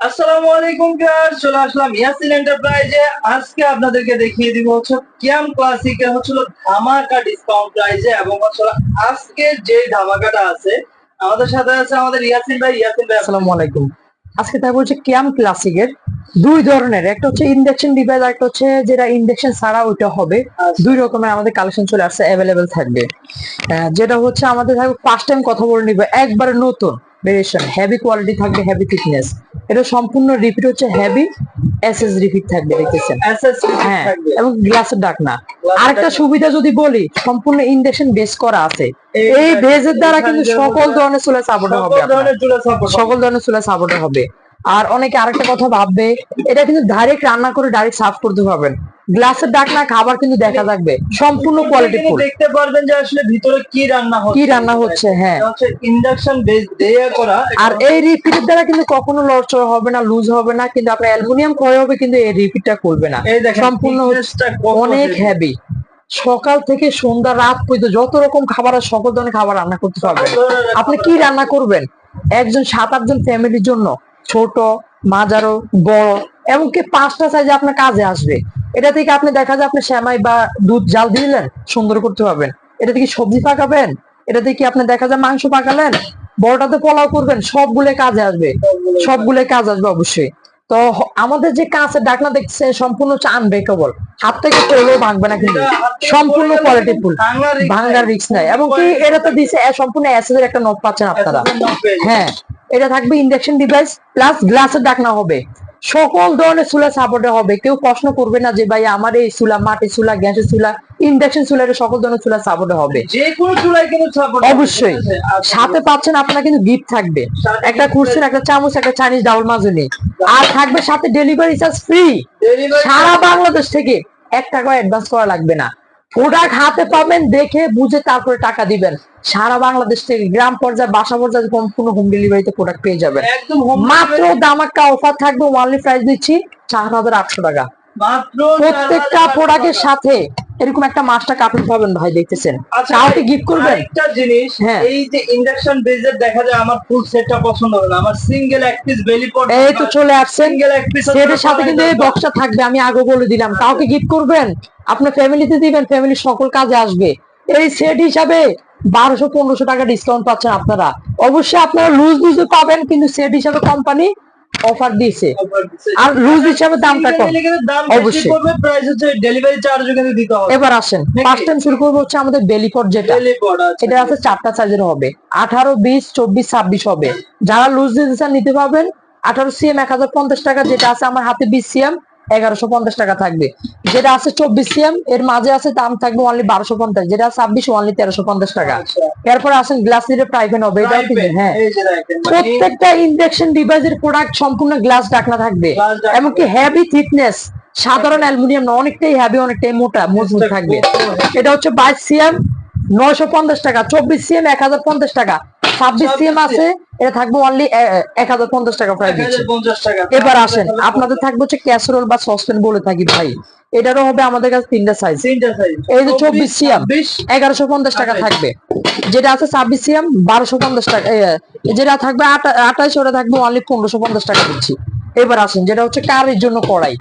আসসালামু আলাইকুম ভিউয়ার্স চলে আসলাম ইয়াসিন এন্টারপ্রাইজে আজকে আপনাদেরকে দেখিয়ে দিব হচ্ছে কিয়াম ক্লাসিকের হচ্ছিল ধামাকা ডিসকাউন্ট প্রাইজে এবং হচ্ছিল আজকে যে ধামাকাটা আছে আমাদের সাথে আছে আমাদের ইয়াসিন ভাই। ইয়াসিন ভাই আসসালামু আলাইকুম। আজকে থাকবে হচ্ছে ক্যাম ক্লাসিকের দুই ধরনের একটা হচ্ছে ইন্ডাকশন ডিভাইস আর একটা হচ্ছে যেটা ইন্ডাকশন ছাড়া ওইটা হবে। আচ্ছা। দুই রকমের আমাদের কালেকশন চলে আসছে অ্যাভেলেবেল থাকবে। যেটা হচ্ছে আমাদের থাকবে ফার্স্ট টাইম কথা বলে নিবে একবারে নতুন। ভেরিয়েশন হেভি কোয়ালিটি থাকবে হেভি থিকনেস এটা সম্পূর্ণ রিপিট হচ্ছে হেভি এসএস রিপিট থাকবে দেখতেছেন? এসএস হ্যাঁ এবং গ্লাসের ডাক না আরেকটা সুবিধা যদি বলি সম্পূর্ণ ইন্ডাকশন বেস করা আছে। এই ভেজের বেজের দ্বারা কিন্তু সকল ধরনের চুলা সাপোর্ট হবে সকল ধরনের চুলা সাপোর্ট হবে। আর অনেকে আরেকটা কথা ভাববে এটা কিন্তু ডাইরেক্ট রান্না করে ডাইরেক্ট সার্ভ করতে পারবেন। গ্লাসের ডাক না খাবার কিন্তু দেখা থাকবে। সম্পূর্ণ কোয়ালিটি দেখতে পারবেন যে আসলে ভিতরে কি রান্না হচ্ছে। কি রান্না হচ্ছে হ্যাঁ। ইন্ডাকশন বেস দিয়ে করা। আর এই রিপিটের দ্বারা কিন্তু কখনো লড়চড় হবে না লুজ হবে না কিন্তু আপনার অ্যালুমিনিয়াম ক্ষয় হবে কিন্তু এই রিপিটটা করবে না। এই দেখেন সম্পূর্ণ অনেক হেভি সকাল থেকে সন্ধ্যা রাত পর্যন্ত যত রকম খাবার আর সকল ধরনের খাবার রান্না করতে পারবেন। আপনি কি রান্না করবেন? একজন সাত আটজন ফ্যামিলির জন্য? ছোট, মাঝারো, বড়, এমনকি পাঁচটা সাইজে আপনার কাজে আসবে। এটা থেকে আপনি দেখা যায় আপনি সেমাই বা দুধ জাল দিলেন, সুন্দর করতে পারবেন। এটা থেকে সবজি পাকাবেন, এটা থেকে আপনি দেখা যায় মাংস পাকালেন, বড়টাতে পোলাও করবেন সবগুলো কাজে আসবে। সবগুলো কাজ আসবে অবশ্যই। তো আমাদের যে কাঁচের ডাকনা দেখছে, সম্পূর্ণ হচ্ছে আনব্রেকেবল হাত থেকে পড়লেও ভাঙবে না কিন্তু। সম্পূর্ণ কোয়ালিটি ফুল ভাঙার। রিক্স নাই। এবং কি এটা তো দিছে সম্পূর্ণ অ্যাসেসের একটা নব পাচ্ছেন আপনারা। হ্যাঁ। এটা থাকবে ইন্ডাকশন ডিভাইস প্লাস গ্লাসের ডাকনা হবে। সকল ধরনের চুলা সাপোর্টে হবে। কেউ প্রশ্ন করবে না যে ভাই আমার এই চুলা মাটির চুলা গ্যাসের চুলা ইন্ডাকশন চুলা এটা সকল ধরনের চুলা সাপোর্টে হবে। যে কোনো চুলায় কিন্তু সাপোর্ট অবশ্যই। সাথে পাচ্ছেন আপনার কিন্তু গিফট থাকবে। একটা gift একটা চামচ একটা চাইনিজ ডাউল মাজুনি। আর থাকবে সাথে ডেলিভারি চার্জ ফ্রি সারা বাংলাদেশ থেকে এক টাকা অ্যাডভান্স করা লাগবে না। প্রোডাক্ট হাতে পাবেন দেখে বুঝে তারপরে টাকা দিবেন। সারা বাংলাদেশ থেকে গ্রাম পর্যায়ে বাসা পর্যায়ে সম্পূর্ণ হোম ডেলিভারিতে প্রোডাক্ট পেয়ে যাবেন। মাত্র দামাক্কা অফার থাকবে ওয়ানলি প্রাইস দিচ্ছি চার হাজার আটশো টাকা। প্রত্যেকটা প্রোডাক্টের সাথে এরকম একটা মাস্টার কার্টুন পাবেন ভাই দেখতেছেন? আচ্ছা, কাউকে গিফট করবেন? আরেকটা জিনিস হ্যাঁ। এই যে ইন্ডাকশন বেজের দেখা যায় আমার ফুল সেটটা পছন্দ হলো আমার সিঙ্গেল এক পিস বেলি পট এই তো চলে আসছেন সিঙ্গেল এক পিস সেটের সাথে কিন্তু এই বক্সটা থাকবে আমি আগে বলে দিলাম। কাউকে গিফট করবেন আপনার ফ্যামিলিতে দিবেন ফ্যামিলির সকল কাজে আসবে। এই সেট হিসাবে বারোশো পনেরোশো টাকা ডিসকাউন্ট পাচ্ছেন আপনারা। অবশ্যই আপনারা লুজ লুজে পাবেন কিন্তু সেট হিসাবে কোম্পানি অফার দিয়েছে। আর লুজ হিসাবে দামটা কম। অবশ্যই। অবশ্যই প্রাইস হচ্ছে ডেলিভারি চার্জও কিন্তু দিতে হবে। এবার আসেন? ফার্স্ট টাইম শুরু করব হচ্ছে আমাদের বেলিপট যেটা। আছে এটা আছে চারটা সাইজের হবে। আঠারো বিশ চব্বিশ ছাব্বিশ হবে। যারা লুজ দিতে চান নিতে পারবেন আঠারো সিএম এক হাজার পঞ্চাশ টাকা যেটা আছে আমার হাতে বিশ সিএম এগারোশো পঞ্চাশ টাকা থাকবে। যেটা আছে চব্বিশ সিএম এর মাঝে আছে দাম থাকবে অনলি বারোশো পঞ্চাশ যেটা ছাব্বিশ অনলি তেরোশো পঞ্চাশ টাকা। এরপর আসেন গ্লাস নিলে প্রাইভেট হবে এটাও হ্যাঁ। মানে প্রত্যেকটা ইন্ডাকশন ডিভাইসের প্রোডাক্ট সম্পূর্ণ গ্লাস ডাকনা থাকবে। এমনকি হেভি থিকনেস সাধারণ অ্যালুমিনিয়াম না অনেকটাই হেভি অনেকটাই মোটা মজবুত থাকবে। এটা হচ্ছে বাইশ সিএম নয়শো পঞ্চাশ টাকা চব্বিশ সিএম এক হাজার পঞ্চাশ টাকা ছাব্বিশ সিএম। আছে এটা থাকবে অনলি এক হাজার পঞ্চাশ টাকা প্রাইস দিচ্ছে। 1050 টাকা এবার আসেন আপনাদের থাকবে হচ্ছে ক্যাসেরোল বা সসপেন বলে থাকি ভাই। এটারও হবে আমাদের কাছে তিনটা সাইজ তিনটা এই যে চব্বিশ 26 এগারোশো পঞ্চাশ টাকা থাকবে। যেটা আছে ছাব্বিশ সিএম বারোশো পঞ্চাশ টাকা যেটা থাকবে আঠাশ ওটা থাকবে অনলি পনেরোশো পঞ্চাশ টাকা দিচ্ছি। এবার আসেন যেটা হচ্ছে কারের জন্য কড়াই।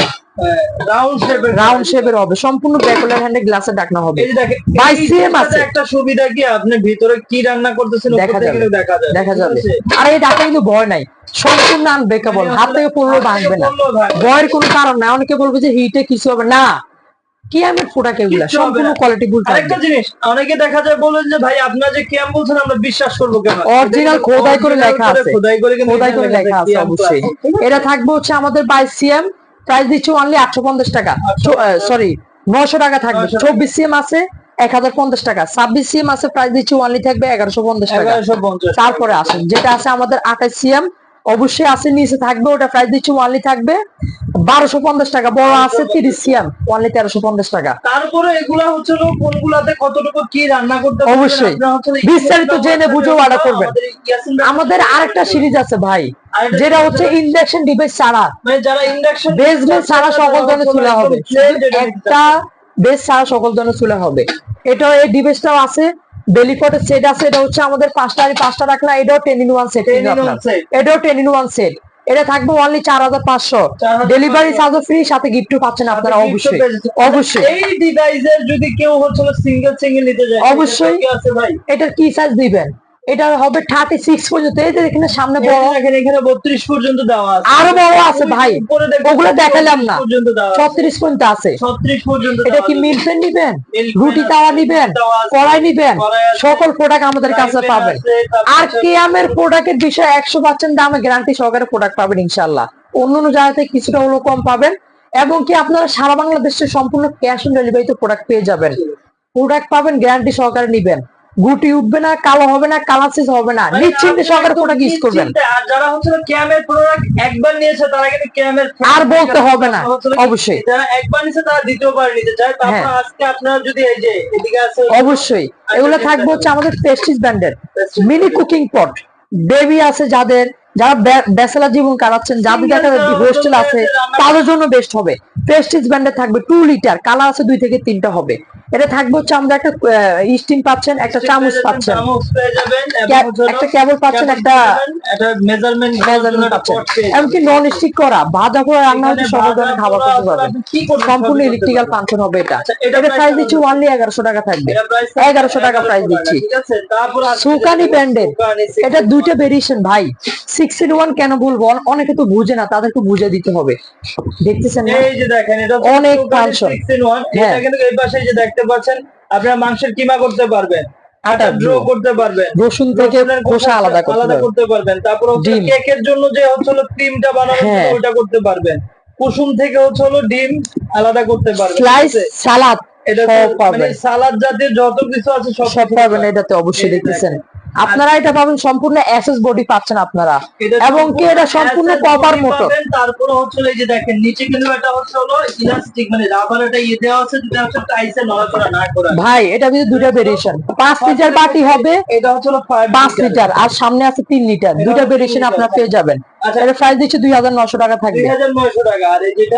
রাউন্ড শেপের রাউন্ড শেপের হবে। সম্পূর্ণ ব্যাকুলার হ্যান্ডে গ্লাসে ডাকনা হবে। এই যে দেখেন By এই CM জিনিসটাতে আছে। একটা সুবিধা কি? আপনি ভিতরে কি রান্না করতেছেন দেখা যাবে। দেখা যায় দেখা যাবে। আর এই ডাকা কিন্তু ভয় নাই। সম্পূর্ণ আনব্রেকেবল হাত থেকে পড়লেও ভাঙবে না। পড়লেও ভাঙবে। না। ভয়ের কোনো কারণ নাই। অনেকে বলবে যে হিটে কিছু হবে না। কি আমি এগুলা? সম্পূর্ণ কোয়ালিটি ফুল থাকবে। আরেকটা জিনিস অনেকে দেখা যায় বলেন যে ভাই আপনার যে ক্যাম বলছেন আমরা বিশ্বাস করব কেন? Original খোদাই করে লেখা আছে। খোদাই করে কিন্তু খোদাই করে লেখা আছে অবশ্যই? এটা থাকবে হচ্ছে আমাদের বাইশ সিএম প্রাইস দিচ্ছে অনলি আটশো পঞ্চাশ টাকা। সরি নশো টাকা থাকবে। 900 টাকা। চব্বিশ সিএম আছে এক হাজার পঞ্চাশ টাকা। ছাব্বিশ সিএম আছে প্রাইস দিচ্ছে অনলি থাকবে এগারোশো পঞ্চাশ টাকা। তারপরে আসেন যেটা আছে আমাদের আঠাশ সিএম অবশ্যই আছে নিচে থাকবে ওটা প্রাইস দিচ্ছে ওয়ানলি থাকবে। বারোশো পঞ্চাশ টাকা বড় আছে তিরিশ সিএম ওয়ানলি তেরোশো পঞ্চাশ টাকা। তারপরে এগুলা হচ্ছে কোনগুলাতে কতটুকু কি রান্না করতে অবশ্যই। বিস্তারিত জেনে বুঝে order করবেন। আমাদের আরেকটা সিরিজ আছে ভাই যেটা হচ্ছে। ইন্ডাকশন ডিভাইস ছাড়া। মানে যারা ইন্ডাকশন বেসমেন্ট ছাড়া সকল ধরনের চুলা হবে। একটা বেস ছাড়া সকল ধরনের চুলা হবে। এটাও এই ডিভাইসটাও আছে। বেলিফটের সেট আছে এটা হচ্ছে আমাদের পাঁচটা আর পাঁচটা রাখলাম এটাও ten in one set 10 in এটাও টেন ইন ওয়ান সেট এটা থাকবে অনলি চার হাজার পাঁচশো। 4,500 ডেলিভারি চার্জও ফ্রি সাথে গিফটও পাচ্ছেন আপনারা অবশ্যই। অবশ্যই। এই ডিভাইসের যদি কেউ হচ্ছে সিঙ্গেল সিঙ্গেল নিতে যায় অবশ্যই। এটার কি সাইজ দিবেন? এটা হবে থার্টি সিক্স পর্যন্ত। এই যে এখানে সামনে বড়। এখানে 32 পর্যন্ত দেওয়া আছে। আরও বড় আছে ভাই। ওগুলো দেখালাম না। 34 পর্যন্ত আছে। ছত্রিশ পর্যন্ত এটা কি আছে। নিবেন? রুটি তাওয়া নিবেন? কড়াই নিবেন? সকল প্রোডাক্ট আমাদের কাছে পাবেন। আর কেয়ামের প্রোডাক্টের বিষয়ে একশো পার্সেন্ট দামে গ্যারান্টি সহকারে প্রোডাক্ট পাবেন ইনশাল্লাহ অন্য অন্য জায়গাতে কিছুটা হলেও কম পাবেন। এবং কি আপনারা সারা বাংলাদেশে সম্পূর্ণ ক্যাশ অন ডেলিভারিতে প্রোডাক্ট পেয়ে যাবেন। প্রোডাক্ট পাবেন গ্যারান্টি সহকারে নিবেন। গুটি উঠবে না কালো হবে না চেঞ্জ হবে না। মানে নিশ্চিন্তে একদম প্রোডাক্ট ইউজ করবেন? আর যারা হচ্ছে ক্যামের প্রোডাক্ট একবার নিয়েছে তারা কিন্তু ক্যামের আর বলতে হবে না অবশ্যই। যারা একবার নিয়েছে তারা দ্বিতীয়বার নিতে চায়। তারপর হ্যাঁ। আজকে আপনারা যদি এই যে এদিকে আছে অবশ্যই। এগুলো থাকবে হচ্ছে আমাদের প্রেস্টিজ ব্র্যান্ডের মিনি কুকিং পট বেবি আছে যাদের যারা ব্যাচেলার জীবন কাটাচ্ছেন যাদের দেখা হোস্টেল আছে তাদের জন্য বেস্ট হবে। প্রেস্টিজ ব্র্যান্ডের থাকবে টু লিটার কালার আছে দুই থেকে তিনটা হবে। এটা থাকবে হচ্ছে আমরা একটা স্টিম পাচ্ছেন একটা চামচ পাচ্ছেন একটা কেবল পাচ্ছেন একটা মেজারমেন্ট মেজারমেন্ট পাচ্ছেন। এমনকি নন স্টিক করা ভাজা করে রান্না হচ্ছে সকল ধরনের খাবার করতে পারবেন। সম্পূর্ণ ইলেকট্রিক্যাল ফাংশন হবে এটা। আচ্ছা, এটা প্রাইস দিচ্ছি অনলি এগারোশো টাকা থাকবে। এগারোশো টাকা প্রাইস দিচ্ছি। সুকানি ব্র্যান্ডের এটা দুইটা ভেরিয়েশন ভাই। সিক্স ইন ওয়ান কেন বলব অন- অনেকে তো বুঝে না তাদেরকে বুঝে দিতে হবে। দেখতেছেন এই যে দেখেন এটা অনেক। এটা হ্যাঁ। কিন্তু এই পাশে যে দেখতে পাচ্ছেন আপনারা মাংসের কিমা করতে পারবেন আটা ড্র করতে পারবেন রসুন থেকে খোসা আলাদা আলাদা করতে পারবেন। তারপর হচ্ছে কেকের জন্য যে হচ্ছে হলো ক্রিমটা বানানো হ্যাঁ। ওটা করতে পারবেন। কুসুম থেকে হচ্ছে হলো ডিম আলাদা করতে পারবেন স্লাইস সালাদ এটা সব মানে পাবেন। সালাদ জাতীয় যত কিছু আছে সব পাবেন এটাতে অবশ্যই দেখতেছেন। আপনারা এটা পাবেন সম্পূর্ণ এসএস বডি পাচ্ছেন আপনারা। এবং কি এটা সম্পূর্ণ কভার পাবেন, তারপরে হচ্ছে এই যে দেখেন নিচে কিন্তু এটা হচ্ছে হলো ইলাস্টিক মানে রাবার এটা ইয়ে দেওয়া আছে যেটা হচ্ছে টাইসে নড়াচড়া না করা। ভাই এটা কিন্তু দুটো ভেরিয়েশন পাঁচ লিটার বাটি হবে এটা হচ্ছে হলো ফাইভ পাঁচ লিটার আর সামনে আছে 3 লিটার দুটো ভেরিয়েশন আপনারা পেয়ে যাবেন। এটা প্রাইস দিচ্ছে দুই হাজার নশো টাকা থাকবে।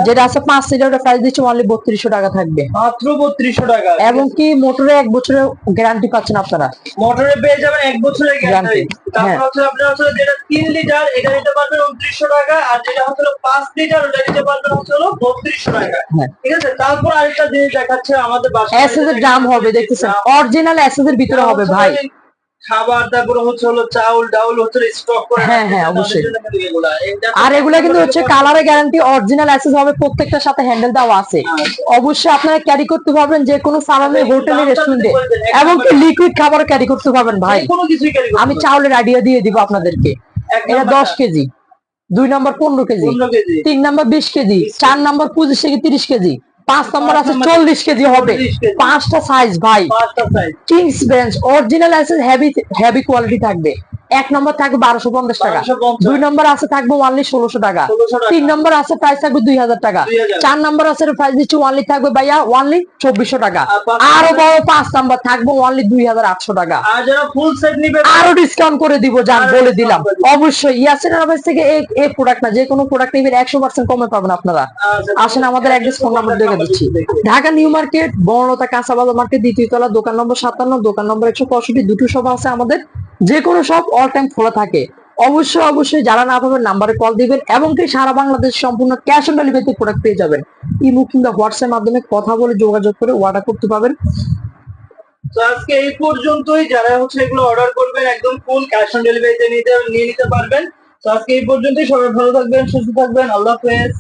যেটা আছে পাঁচ লিটার ওটা প্রাইস দিচ্ছে অনলি বত্রিশশো টাকা থাকবে। মাত্র বত্রিশশো টাকা এবং কি মোটরে এক বছরের গ্যারান্টি পাচ্ছেন আপনারা? মোটরে পেয়ে যাবেন এক বছরের গ্যারান্টি তারপর হ্যাঁ। হচ্ছে আপনার হচ্ছে যেটা তিন লিটার এটা নিতে পারবেন উনত্রিশশো টাকা আর যেটা হচ্ছে পাঁচ লিটার ওটা নিতে পারবেন হচ্ছে হলো বত্রিশশো টাকা। হ্যাঁ। ঠিক আছে? তারপর আরেকটা জিনিস দেখাচ্ছে আমাদের বাসায়। এসএস এর দাম হবে দেখতেছেন। অরিজিনাল এসএস এর ভিতরে হবে ভাই। খাবার তারপরে হচ্ছে হলো চাউল ডাউল হচ্ছে স্টক করে হ্যাঁ, হ্যাঁ, অবশ্যই। কিন্তু এগুলা। এটা- আর এগুলা কিন্তু হচ্ছে কালারে গ্যারান্টি অরিজিনাল অ্যাসেস হবে প্রত্যেকটার সাথে হ্যান্ডেল দেওয়া আছে। অবশ্যই আপনারা ক্যারি করতে পারবেন যে কোনো ফার্মে হোটেলে রেস্টুরেন্টে এবং কি লিকুইড খাবার ক্যারি করতে পারবেন ভাই। আমি চাউলের আইডিয়া দিয়ে দিব আপনাদেরকে। এটা দশ কেজি। দুই নম্বর পনেরো কেজি। 15 কেজি। তিন নম্বর বিশ কেজি। চার নম্বর পঁচিশ থেকে তিরিশ কেজি। পাঁচ নম্বর আছে চল্লিশ কেজি হবে। পাঁচটা সাইজ ভাই। কিংস বেঞ্চ অরিজিনাল আছে হেভি হেভি কোয়ালিটি থাকবে। এক নম্বর থাকবে বারোশো পঞ্চাশ টাকা। দুই নম্বর আছে থাকবে ওয়ানলি ষোলোশো টাকা। তিন নম্বর আছে প্রাইস থাকবে দুই হাজার টাকা। চার নম্বর আছে প্রাইস দিচ্ছি ওয়ানলি থাকবে ভাইয়া ওয়ানলি চব্বিশশো টাকা। আরও বড় পাঁচ নাম্বার থাকবে ওয়ানলি দুই হাজার আটশো টাকা। আর ডিসকাউন্ট করে দিব যান বলে দিলাম। অবশ্যই ইয়াসিন আরবাস থেকে এই প্রোডাক্ট না যে কোনো প্রোডাক্ট নিবেন একশো পার্সেন্ট কমে পাবেন আপনারা। আচ্ছা, আসেন আমাদের অ্যাড্রেস ফোন নাম্বার দেখে দিচ্ছি। ঢাকা নিউ মার্কেট বর্ণতা কাঁচাবাজার মার্কেট দ্বিতীয় তলা দোকান নম্বর সাতান্ন দোকান নম্বর একশো পঁয়ষট্টি দুটো সব আছে আমাদের। যে কোনো সব অল টাইম খোলা থাকে। অবশ্যই অবশ্যই যারা না পাবেন নাম্বারে কল দিবেন এবং কি সারা বাংলাদেশ সম্পূর্ণ ক্যাশ অন ডেলিভারিতে প্রোডাক্ট পেয়ে যাবেন। ইমো কিংবা হোয়াটসঅ্যাপ মাধ্যমে কথা বলে যোগাযোগ করে অর্ডার করতে পারবেন। তো আজকে এই পর্যন্তই। যারা হচ্ছে এগুলো অর্ডার করবেন, একদম ফুল ক্যাশ অন ডেলিভারিতে নিতে নিয়ে নিতে পারবেন। তো আজকে এই পর্যন্তই। সবাই ভালো থাকবেন, সুস্থ থাকবেন। আল্লাহ হাফেজ।